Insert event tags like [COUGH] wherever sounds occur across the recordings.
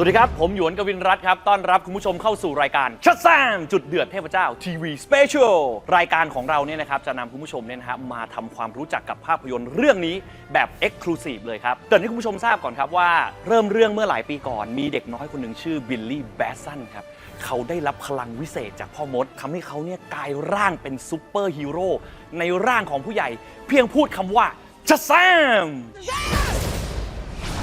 สวัสดีครับ ผมหยวนกวินรัตน์ครับ ต้อนรับคุณผู้ชมเข้าสู่รายการชัดแซมจุดเดือดเทพเจ้าทีวีสเปเชียลรายการของเราเนี่ยนะครับ จะนำคุณผู้ชมเนี่ยนะครับมาทำความรู้จักกับภาพยนตร์เรื่องนี้แบบ Exclusive เลยครับเกริดให้คุณผู้ชมทราบก่อนครับว่าเริ่มเรื่องเมื่อหลายปีก่อน มีเด็กน้อยคนหนึ่งชื่อบิลลี่แบสซันครับ เขาได้รับพลังวิเศษจากพ่อมดทำให้เขาเนี่ยกลายร่างเป็นซูเปอร์ฮีโร่ในร่างของผู้ใหญ่ เพียงพูดคำว่าชัดแซม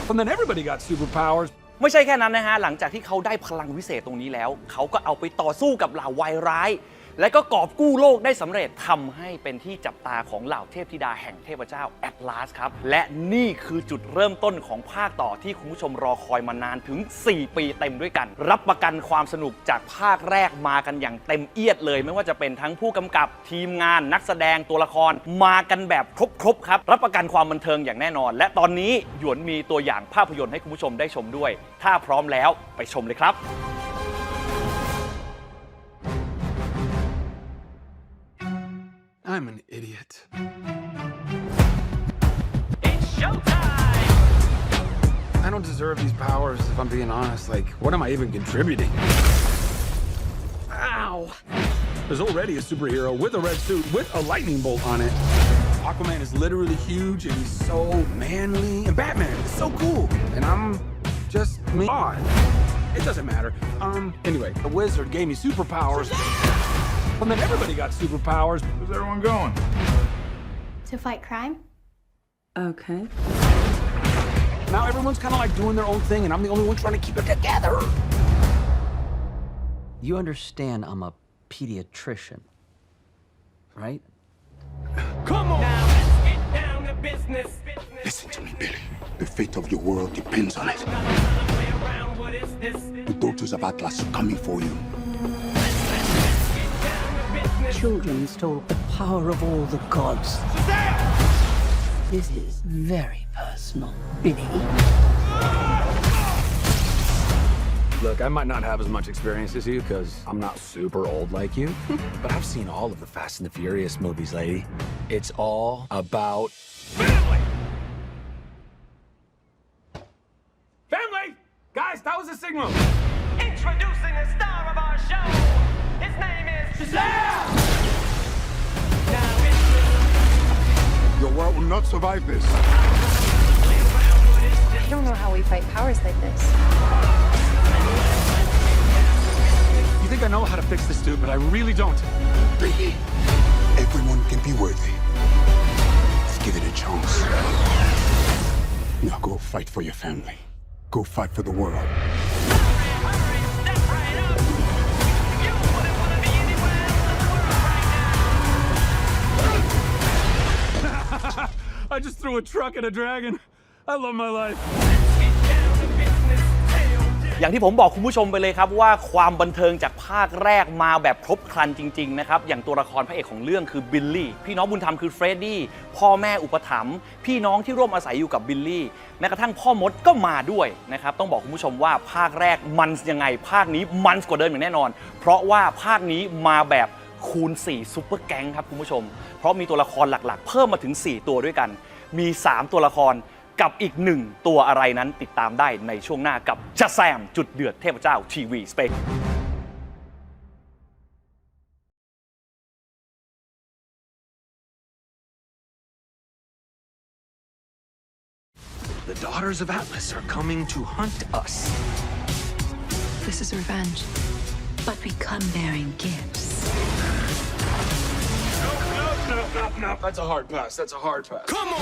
And then everybody got superpowers. ไม่ใช่แค่นั้นนะฮะหลังจากที่เขาได้พลังวิเศษตรงนี้แล้ว เขาก็เอาไปต่อสู้กับเหล่าวายร้าย และก็กอบกู้โลกได้สำเร็จทำให้เป็นที่จับตาของเหล่าเทพธิดาแห่งเทพเจ้าแอตลาสครับ และนี่คือจุดเริ่มต้นของภาคต่อที่คุณผู้ชมรอคอยมานานถึง 4 ปีเต็มด้วยกัน รับประกันความสนุกจากภาคแรกมากันอย่างเต็มเอียดเลย ไม่ว่าจะเป็นทั้งผู้กำกับทีมงานนักแสดงตัวละครมากันแบบครบๆครับ รับประกันความบันเทิงอย่างแน่นอน และตอนนี้หยวนมีตัวอย่างภาพยนตร์ให้คุณผู้ชมได้ชมด้วย ถ้าพร้อมแล้วไปชมเลยครับ I'm an idiot. It's showtime! I don't deserve these powers, if I'm being honest. Like, what am I even contributing? Ow! There's already a superhero with a red suit with a lightning bolt on it. Aquaman is literally huge and he's so manly. And Batman is so cool. And I'm just me. Odd. It doesn't matter. Um, anyway, the wizard gave me superpowers. And then everybody got superpowers. Where's everyone going? To fight crime? Okay. Now everyone's kind of like doing their own thing, and I'm the only one trying to keep it together. You understand I'm a pediatrician, right? Come on! Now, let's get down to business. Listen to me, Billy. The fate of your world depends on it. The daughters of Atlas are coming for you. Children stole the power of all the gods. This is very personal, Billy. Look, I might not have as much experience as you because I'm not super old like you, [LAUGHS] but I've seen all of the Fast and the Furious movies, lady. It's all about family. Family! Not survive this. I don't know how we fight powers like this. You think I know how to fix this dude, but I really don't. Billy, everyone can be worthy. Let's give it a chance. Now go fight for your family. Go fight for the world. I just threw a truck at a dragon. I love my life. อย่างที่ผมบอกคุณผู้ชมไปเลยครับว่าความบันเทิงจากภาคแรกมาแบบครบครันจริงๆนะครับอย่างตัวละครพระเอกของเรื่องคือบิลลี่พี่น้องบุญธรรมคือเฟรดดี้พ่อแม่อุปถัมภ์พี่น้องที่ร่วมอาศัยอยู่กับบิลลี่แม้กระทั่งพ่อมดก็มาด้วยนะครับต้องบอกคุณผู้ชมว่าภาคแรกมันยังไง ภาคนี้มันกว่าเดิมอย่างแน่นอน เพราะว่าภาคนี้มาแบบ คูณ 4ซูเปอร์แก๊งครับคุณผู้ชม เพราะมีตัวละครหลักๆ เพิ่มมาถึง 4 ตัวด้วยกัน มี 3 ตัวละครกับอีกหนึ่งตัวอะไรนั้นติดตามได้ในช่วงหน้ากับจะแซมจุดเดือดเทพเจ้าทีวีสเปก The daughters of Atlas are coming to hunt us. This is revenge. But we come bearing gifts. No, no, no, no. That's a hard pass. That's a hard pass. Come on!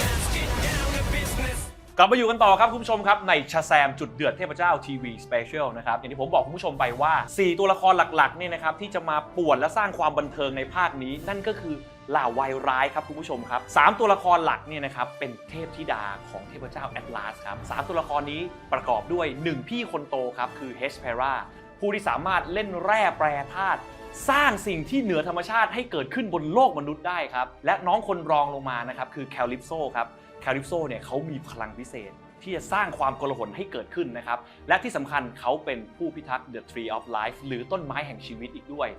กลับมาอยู่กันต่อครับคุณผู้ชมครับ ในชาแซมจุดเดือดเทพเจ้าทีวีสเปเชียลนะครับ อย่างที่ผมบอกคุณผู้ชมไปว่า 4 ตัวละครหลักๆเนี่ยนะครับ ที่จะมาป่วนและสร้างความบันเทิงในภาคนี้ นั่นก็คือเหล่าวัยร้ายครับคุณผู้ชมครับสามตัวละครหลักเนี่ยนะครับ เป็นเทพธิดาของเทพเจ้าแอตลาสครับสามตัวละครนี้ประกอบด้วย 1 พี่คนโตครับคือเฮสเพราผู้ที่สามารถเล่นแร่แปรธาตุ สร้างสิ่งที่เหนือธรรมชาติให้เกิดขึ้นบนโลกมนุษย์ได้ครับ และน้องคนรองลงมานะครับคือแคลิปโซครับแคลิปโซเนี่ยเขามีพลังพิเศษที่จะสร้างความโกลาหลให้เกิดขึ้นนะครับ และที่สำคัญเขาเป็นผู้พิทักษ์ The Tree of Life หรือต้นไม้แห่งชีวิตอีกด้วย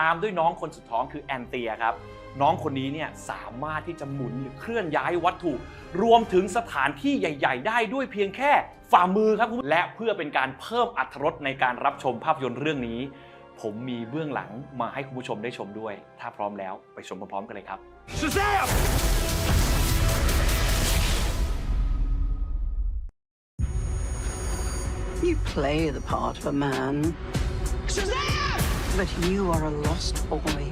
ตามด้วยน้องคนสุดท้องคือแอนเตียครับ น้องคนนี้เนี่ยสามารถที่จะหมุนหรือเคลื่อนย้ายวัตถุ รวมถึงสถานที่ใหญ่ ๆ ได้ด้วยเพียงแค่ฝ่ามือครับคุณและเพื่อเป็นการเพิ่มอรรถรสในการรับชมภาพยนตร์เรื่องนี้ ผมมีเบื้องหลังมาให้คุณผู้ชมได้ชมด้วย ถ้าพร้อมแล้วไปชมพร้อมๆกันเลยครับ You play the part of a man. But you are a lost boy.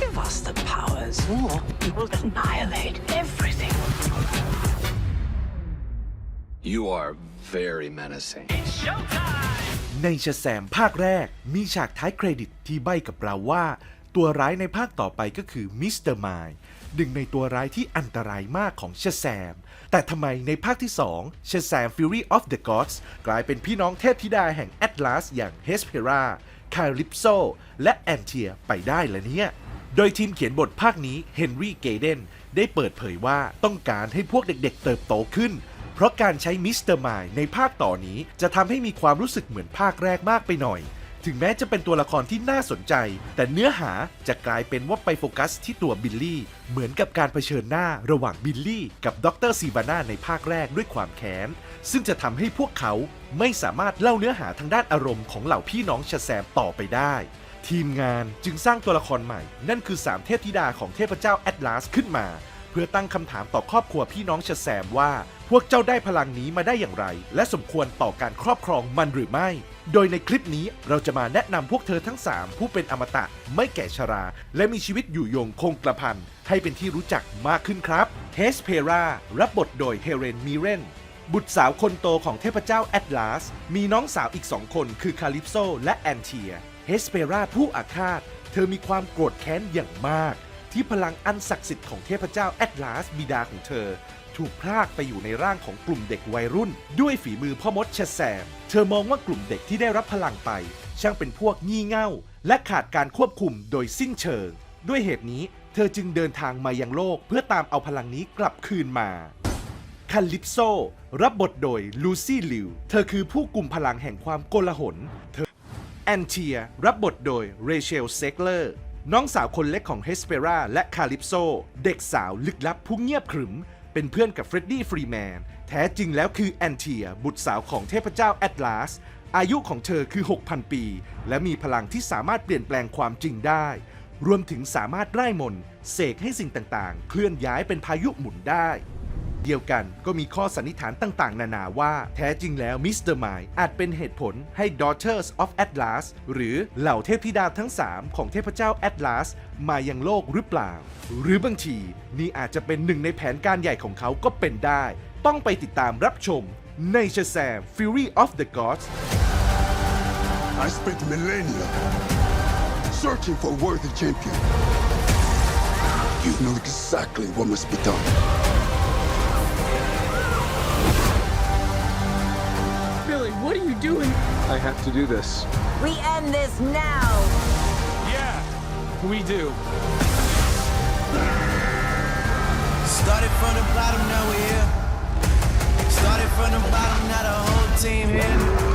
Give us the powers, or we will annihilate everything. You are very menacing. ในชะแซมภาคแรก มีฉากท้ายเครดิตที่ใบ้กับเราว่า ตัวร้ายในภาคต่อไปก็คือมิสเตอร์มายหนึ่งในตัวร้ายที่อันตรายมากของชะแซม แต่ทำไมในภาคที่2ชะแซม Fury of the Gods กลายเป็นพี่น้องเทพธิดาแห่งแอตลาสอย่างเฮสเพราคาริปโซ และแอนเทียไปได้ละเนี่ย โดยทีมเขียนบทภาคนี้เฮนรี่เกเดนได้เปิดเผยว่าต้องการให้พวกเด็กๆเติบโตขึ้น เพราะการใช้มิสเตอร์มายในภาคต่อนี้จะทำให้มีความรู้สึกเหมือนภาคแรกมากไปหน่อย ถึงแม้จะเป็นตัวละครที่น่าสนใจ แต่เนื้อหาจะกลายเป็นว่าไปโฟกัสที่ตัวบิลลี่ เหมือนกับการเผชิญหน้าระหว่างบิลลี่กับดรซีบาน่าในภาคแรกด้วยความแค้น ซึ่งจะทำให้พวกเขาไม่สามารถเล่าเนื้อหาทางด้านอารมณ์ของเหล่าพี่น้องชะแซมต่อไปได้ทีมงานจึงสร้างตัวละครใหม่ นั่นคือ 3 เทพธิดาของเทพเจ้าแอตลาสขึ้นมา เพื่อตั้งคำถามต่อครอบครัวพี่น้องชะแซมว่า พวกเจ้าได้พลังนี้มาได้อย่างไร และสมควรต่อการครอบครองมันหรือไม่ โดยในคลิปนี้เราจะมาแนะนำพวกเธอทั้ง 3 ผู้เป็นอมตะไม่แก่ชรา และมีชีวิตอยู่ยงคงกระพันให้เป็นที่รู้จักมากขึ้นครับเฮสเพรารับบทโดยเฮเรนมิเรนบุตรสาวคนโตของเทพเจ้าแอตลาส มีน้องสาวอีกสองคนคือคาลิปโซและแอนเทีย เฮสเปราผู้อาฆาต เธอมีความโกรธแค้นอย่างมาก ที่พลังอันศักดิ์สิทธิ์ของเทพเจ้าแอตลาสบิดาของเธอ ถูกพรากไปอยู่ในร่างของกลุ่มเด็กวัยรุ่น ด้วยฝีมือพ่อมดเชะแซม เธอมองว่ากลุ่มเด็กที่ได้รับพลังไป ช่างเป็นพวกงี่เง่า และขาดการควบคุมโดยสิ้นเชิง ด้วยเหตุนี้เธอจึงเดินทางมายังโลกเพื่อตามเอาพลังนี้กลับคืนมาคาลิปโซ รับบทโดยลูซี่ลิว เธอคือผู้กลุ่มพลังแห่งความโกลาหล เธอแอนเทีย รับบทโดยเรเชลเซกเลอร์ น้องสาวคนเล็กของเฮสเปราและคาลิปโซ เด็กสาวลึกลับผู้เงียบขรึม เป็นเพื่อนกับเฟรดดี้ฟรีแมน แท้จริงแล้วคือแอนเทีย บุตรสาวของเทพเจ้าแอตลาส อายุของเธอคือ 6,000 ปี และมีพลังที่สามารถเปลี่ยนแปลงความจริงได้ รวมถึงสามารถไร้มนเสกให้สิ่งต่างๆ เคลื่อนย้ายเป็นพายุหมุนได้ เดียวกันก็มีข้อสันนิษฐานต่างๆ นานาว่าแท้จริงแล้วมิสเตอร์ไมายอาจเป็นเหตุผลให้ Daughters of Atlas หรือเหล่าเทพธิดาทั้ง 3 ของเทพเจ้า Atlas มายังโลกหรือเปล่า หรือบางทีนี่อาจจะเป็นหนึ่งในแผนการใหญ่ของเขาก็เป็นได้ ต้องไปติดตามรับชมในชแซม Fury of the Gods I spent millennia searching for worthy champion. You know exactly what must be done. I have to do this. We end this now. Yeah, we do. Started from the bottom, now we're here. Started from the bottom, now the whole team here.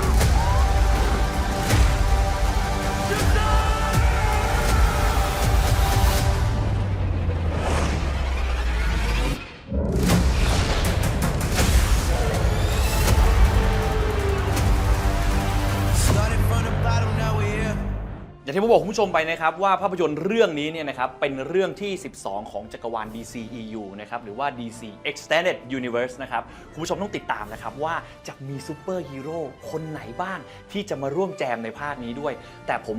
อย่างที่ผมบอกคุณผู้ชมไปนะครับว่าภาพยนตร์เรื่องนี้เนี่ยนะครับเป็นเรื่องที่ 12 ของจักรวาล DCEU นะครับหรือว่า DC Extended Universe นะครับคุณผู้ชมต้องติดตามนะครับว่าจะมีซูเปอร์ฮีโร่คนไหนบ้างที่จะมาร่วมแจมในภาคนี้ด้วย แต่ผม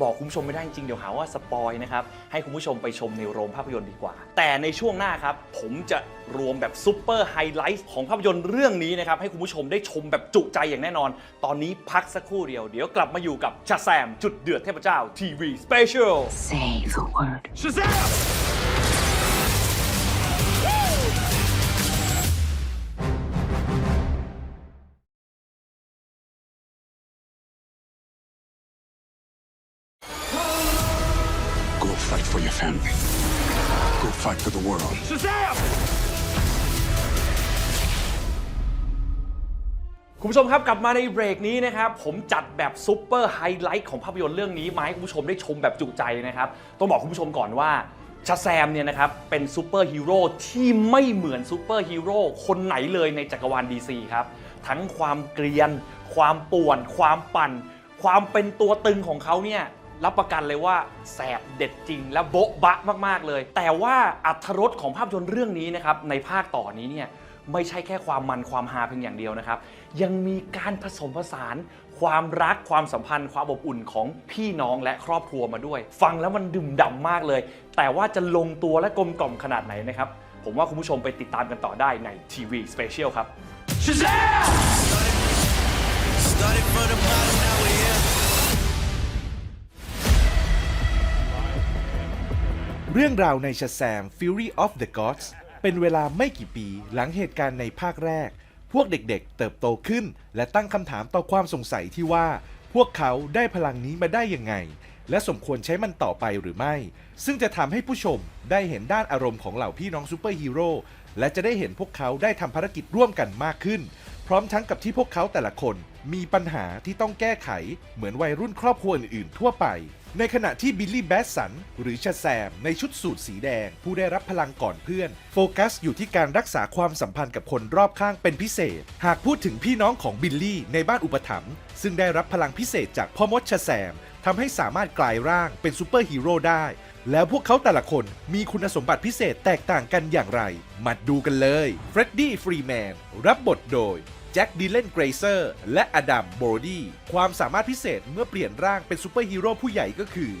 บอกคุณผู้ชมไม่ได้จริงเดี๋ยวหาว่าสปอยนะครับ ให้คุณผู้ชมไปชมในโรงภาพยนตร์ดีกว่า แต่ในช่วงหน้าครับ ผมจะรวมแบบซุปเปอร์ไฮไลท์ของภาพยนตร์เรื่องนี้นะครับ ให้คุณผู้ชมได้ชมแบบจุใจอย่างแน่นอน ตอนนี้พักสักครู่เดียว เดี๋ยวกลับมาอยู่กับชาแซมจุดเดือดเทพเจ้าทีวีสเปเชียล Say the word. Go fight for your family. Go fight for the world. คุณผู้ชมครับกลับมาในเบรกนี้นะครับ ผมจัดแบบซุปเปอร์ไฮไลท์ของภาพยนตร์เรื่องนี้มาให้คุณผู้ชมได้ชมแบบจุใจนะครับ ต้องบอกคุณผู้ชมก่อนว่าชาแซมเนี่ยนะครับ เป็นซูเปอร์ฮีโร่ที่ไม่เหมือนซูเปอร์ฮีโร่คนไหนเลยในจักรวาล DC ครับ ทั้งความเกรียน ความป่วน ความปั่น ความเป็นตัวตึงของเขาเนี่ย รับประกันเลยว่าแสบเด็ดจริง และโบ๊ะบะมากๆเลย แต่ว่าอัธรสของภาพยนตร์เรื่องนี้นะครับในภาคต่อนี้เนี่ยไม่ใช่แค่ความมันความฮาเพียงอย่างเดียวนะครับ ยังมีการผสมผสาน ความรักความสัมพันธ์ ความอบอุ่นของพี่น้องและครอบครัวมาด้วย ฟังแล้วมันดื่มด่ำมากเลย แต่ว่าจะลงตัวและกลมกล่อมขนาดไหนนะครับ ผมว่าคุณผู้ชมไปติดตามกันต่อได้ในทีวีสเปเชียลครับ Started from the bottom, เรื่องราวในช a แซม Fury of the Gods เป็นเวลาไม่กี่ปีหลังเหตุการณ์ในภาคแรก พวกเด็กๆ เติบโตขึ้น และตั้งคำถามต่อความสงสัยที่ว่า พวกเขาได้พลังนี้มาได้ยังไง และสมควรใช้มันต่อไปหรือไม่ ซึ่งจะทำให้ผู้ชมได้เห็นด้านอารมณ์ของเหล่าพี่น้องซูเปอร์ฮีโร่และจะได้เห็นพวกเขาได้ทำภารกิจร่วมกันมากขึ้น พร้อมทั้งกับที่พวกเขาแต่ละคนมีปัญหาที่ต้องแก้ไข เหมือนวัยรุ่นครอบครัวอื่นๆทั่วไป ในขณะที่บิลลี่แบสสันหรือชาแซม ในชุดสูทสีแดง ผู้ได้รับพลังก่อนเพื่อน โฟกัสอยู่ที่การรักษาความสัมพันธ์กับคนรอบข้างเป็นพิเศษ หากพูดถึงพี่น้องของบิลลี่ในบ้านอุปถัมภ์ซึ่งได้รับพลังพิเศษจากพ่อมดชาแซมทำให้สามารถกลายร่างเป็นซูเปอร์ฮีโร่ได้ แล้วพวกเขาแต่ละคนมีคุณสมบัติพิเศษแตกต่างกันอย่างไร มาดูกันเลยเฟรดดี้ฟรีแมนรับบทโดย แจ็คดีเลนเกรเซอร์และอดัมโบรดีความสามารถพิเศษเมื่อเปลี่ยนร่างเป็นซูเปอร์ฮีโร่ผู้ใหญ่ก็คือ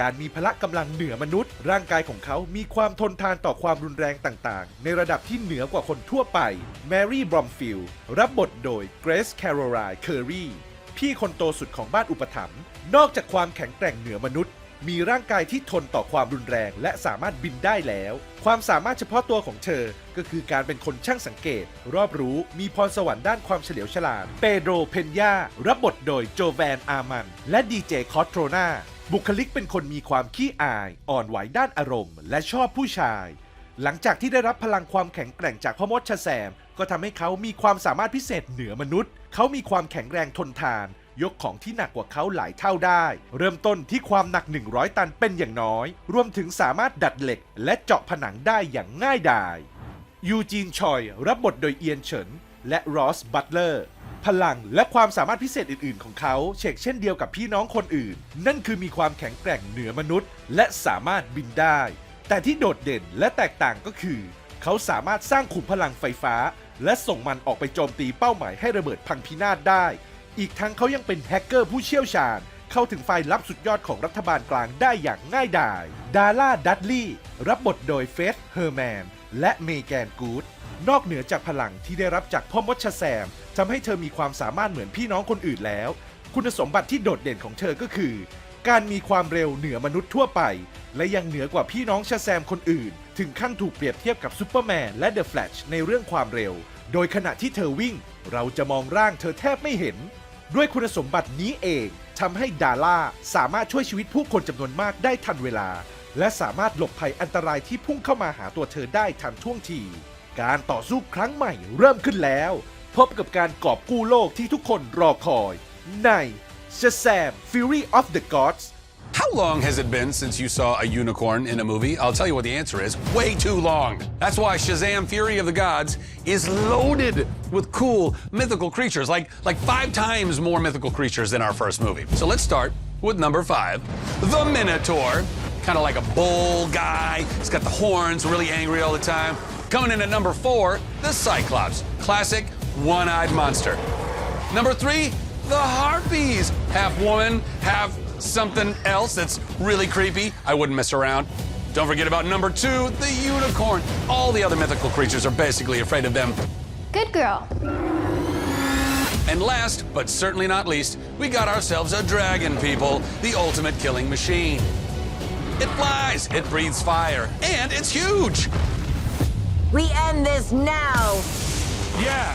การมีพละกำลังเหนือมนุษย์ ร่างกายของเขามีความทนทานต่อความรุนแรงต่างๆ ในระดับที่เหนือกว่าคนทั่วไปแมรี่บรอมฟิลรับบทโดยเกรซแคโรไลน์เคอรีพี่คนโตสุดของบ้านอุปถัมภ์นอกจากความแข็งแกร่งเหนือมนุษย์ มีร่างกายที่ทนต่อความรุนแรง และสามารถบินได้แล้ว ความสามารถเฉพาะตัวของเธอ ก็คือการเป็นคนช่างสังเกต รอบรู้มีพรสวรรค์ด้านความเฉลียวฉลาด เปโดรเพนยารับบทโดยโจแวนอามัน และดีเจคอสโทรนาบุคลิกเป็นคนมีความขี้อาย อ่อนไหวด้านอารมณ์ และชอบผู้ชาย หลังจากที่ได้รับพลังความแข็งแกร่งจากพ่อมดชาแซม ก็ทำให้เขามีความสามารถพิเศษเหนือมนุษย์ เขามีความแข็งแรงทนทาน ยกของที่หนักกว่าเขาหลายเท่าได้ เริ่มต้นที่ความหนัก 100 ตันเป็นอย่างน้อย รวมถึงสามารถดัดเหล็ก และเจาะผนังได้อย่างง่ายดายยูจีนชอย รับบทโดยเอียนเฉิน และรอสบัตเลอร์พลังและความสามารถพิเศษอื่น ๆ ของเขาเชกเช่นเดียวกับพี่น้องคนอื่น นั่นคือมีความแข็งแกร่งเหนือมนุษย์ และสามารถบินได้ แต่ที่โดดเด่นและแตกต่างก็คือ เขาสามารถสร้างขุมพลังไฟฟ้า และส่งมันออกไปโจมตีเป้าหมายให้ระเบิดพังพินาศได้ อีกทั้งเขายังเป็นแฮกเกอร์ผู้เชี่ยวชาญ เข้าถึงไฟล์ลับสุดยอดของรัฐบาลกลางได้อย่างง่ายดาย ดาร่าดัตลี่รับบทโดยเฟสเฮอร์แมน และเมแกนกูดนอกเหนือจากพลังที่ได้รับจากพ่อมดชาแซมทำให้เธอมีความสามารถเหมือนพี่น้องคนอื่นแล้ว คุณสมบัติที่โดดเด่นของเธอก็คือ การมีความเร็วเหนือมนุษย์ทั่วไป และยังเหนือกว่าพี่น้องชาแซมคนอื่น ถึงขั้นถูกเปรียบเทียบกับซูเปอร์แมนและเดอะแฟลชในเรื่องความเร็ว โดยขณะที่เธอวิ่ง เราจะมองร่างเธอแทบไม่เห็น ด้วยคุณสมบัตินี้เองทำให้ดาร่าสามารถช่วยชีวิตผู้คนจำนวนมากได้ทันเวลา และสามารถหลบภัยอันตรายที่พุ่งเข้ามาหาตัวเธอได้ทันท่วงที การต่อสู้ครั้งใหม่เริ่มขึ้นแล้ว พบกับการกอบกู้โลกที่ทุกคนรอคอย ใน Shazam Fury of the Gods How long has it been since you saw a unicorn in a movie? I'll tell you what the answer is way too long. That's why Shazam Fury of the Gods is loaded with cool mythical creatures, like, like five times more mythical creatures than our first movie. So let's start with number five the Minotaur. Kind of like a bull guy. He's got the horns, really angry all the time. Coming in at number four, the Cyclops. Classic one eyed monster. Number three, the Harpies. Half woman, half something else that's really creepy, I wouldn't mess around. Don't forget about number two, the unicorn. All the other mythical creatures are basically afraid of them. Good girl. And last, but certainly not least, we got ourselves a dragon, people, the ultimate killing machine. It flies, it breathes fire, and it's huge. We end this now. Yeah,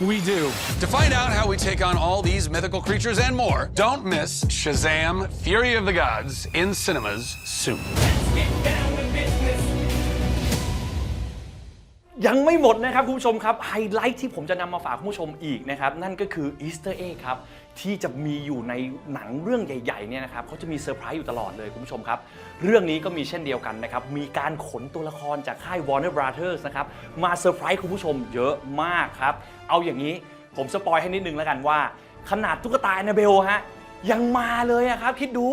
we do. To find out how we take on all these mythical creatures and more, don't miss Shazam Fury of the Gods in cinemas soon. ยังไม่หมดนะครับคุณผู้ชมครับ ไฮไลท์ที่ผมจะนำมาฝากคุณผู้ชมอีกนะครับ นั่นก็คืออีสเตอร์เอครับ ที่จะมีอยู่ในหนังเรื่องใหญ่ๆเนี่ยนะครับเขาจะมีเซอร์ไพรส์อยู่ตลอดเลยคุณผู้ชมครับ เรื่องนี้ก็มีเช่นเดียวกันนะครับ มีการขนตัวละครจากค่าย Warner Brothers นะครับ มาเซอร์ไพรส์คุณผู้ชมเยอะมากครับ เอาอย่างนี้ผมสปอยให้นิดนึงแล้วกันว่า ขนาดตุ๊กตาแอนนาเบลฮะยังมาเลยอะครับ คิดดู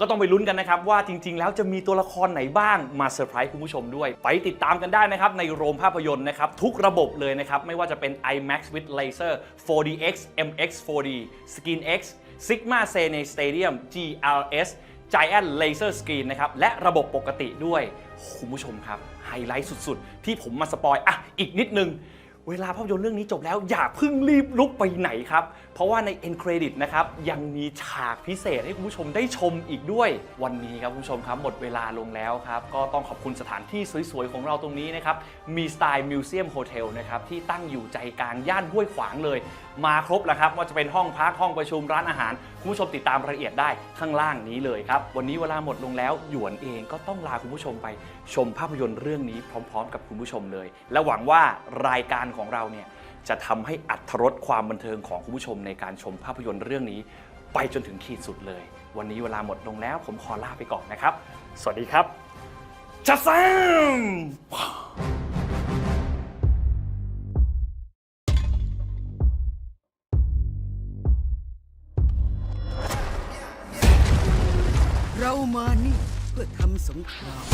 ก็ต้องไปลุ้นกันนะครับ ว่าจริง ๆ แล้วจะมีตัวละครไหนบ้างมาเซอร์ไพรส์คุณผู้ชมด้วย ไปติดตามกันได้นะครับ ในโรงภาพยนตร์นะครับ ทุกระบบเลยนะครับ ไม่ว่าจะเป็น IMAX with Laser 4DX MX 4D SkinX Sigma Cine Stadium GLS Giant Laser Screen นะครับ และระบบปกติด้วย คุณผู้ชมครับ ไฮไลท์สุด ๆ ที่ผมมาสปอยอะอีกนิดนึง เวลาภาพยนตร์เรื่องนี้จบแล้วอย่าเพิ่งรีบลุกไปไหนครับ เพราะว่าใน end credit นะครับยังมีฉากพิเศษให้คุณผู้ชมได้ชมอีกด้วย วันนี้ครับคุณผู้ชมครับหมดเวลาลงแล้วครับก็ต้องขอบคุณสถานที่สวยๆ ของเราตรงนี้นะครับมีสไตล์มิวเซียมโฮเทลนะครับที่ตั้งอยู่ใจกลางย่านห้วยขวางเลย มาครบแล้วครับว่าจะเป็นห้องพักห้องประชุมร้านอาหาร คุณผู้ชมติดตามรายละเอียดได้ข้างล่างนี้เลยครับวันนี้เวลาหมดลงแล้วหยวนเองก็ต้องลาคุณผู้ชมไปชมภาพยนตร์เรื่องนี้พร้อม ๆ กับคุณผู้ชมเลย และหวังว่ารายการของเราเนี่ย จะทำให้อัตรสความบันเทิงของคุณผู้ชมในการชมภาพยนตร์เรื่องนี้ ไปจนถึงขีดสุดเลย วันนี้เวลาหมดลงแล้ว ผมขอลาไปก่อนนะครับ สวัสดีครับจัสซัมเรามานี่เพื่อทำสงคราม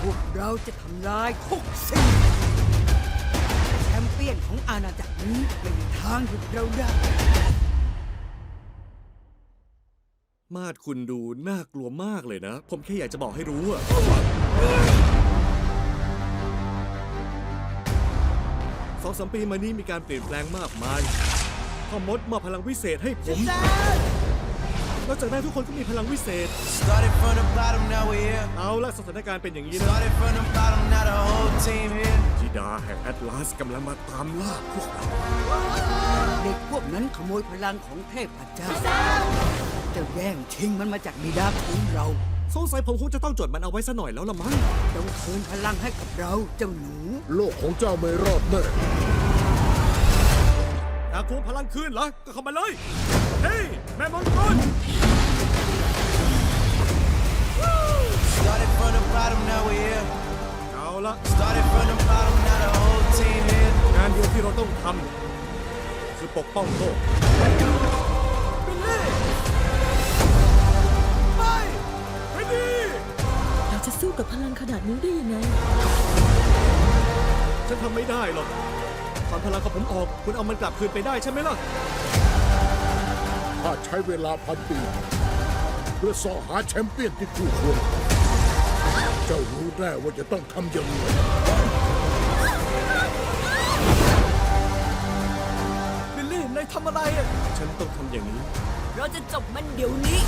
พวกเราจะทำลายทุกสิ่ง มเปี้ยนของอาณาจักรนี้ไม่มีทางหยุดเราได้ มาดคุณดูน่ากลัวมากเลยนะ ผมแค่อยากจะบอกให้รู้อะสองสามปีมานี้มีการเปลี่ยนแปลงมากมายพ่อมดมอบพลังวิเศษให้ผม นอกจากนั้นทุกคนก็มีพลังวิเศษ Started from the bottom, now we're here. เอาละสถานการณ์เป็นอย่างนี้นะ Started from the bottom, now the whole team here. ธิดาแห่งแอตลาสกำลังมาตามล่าพวกเราเด็กพวกนั้นขโมยพลังของเทพเจ้าจะแย่งชิงมันมาจากบิดาของเรา สงสัยผมคงจะต้องจดมันเอาไว้ซะหน่อยแล้วละมั้ง จงคืนพลังให้กับเราเจ้าหนู โลกของเจ้าไม่รอดแน่ อยากทวงพลังคืนเหรอ ก็เข้ามาเลย เฮ้ย แม่มังกร Started from the bottom, now we're here. เอาละ Started from the bottom, now the whole team here. งานเดียวที่เราต้องทำคือปกป้องโลก บิลลี่ไม่ไม่ดีเราจะสู้กับพลังขนาดนี้ได้ยังไง ฉันทำไม่ได้หรอกต อนพลังของผมออก คุณเอามันกลับคืนไปได้ใช่ไหมล่ะถ้าใช้เวลาพันปี เพื่อสอหาแชมเปี้ยนที่คู่ควร เจ้ารู้แน่ว่าจะต้องทำยังไงบิลลี่นายทำอะไรอะ ฉันต้องทำอย่างนี้ เราจะจบมันเดี๋ยวนี้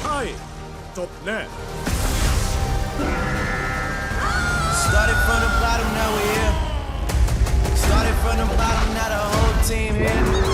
ใช่ จบแน่ Started from the bottom, now we're here. From the bottom, now the whole team here.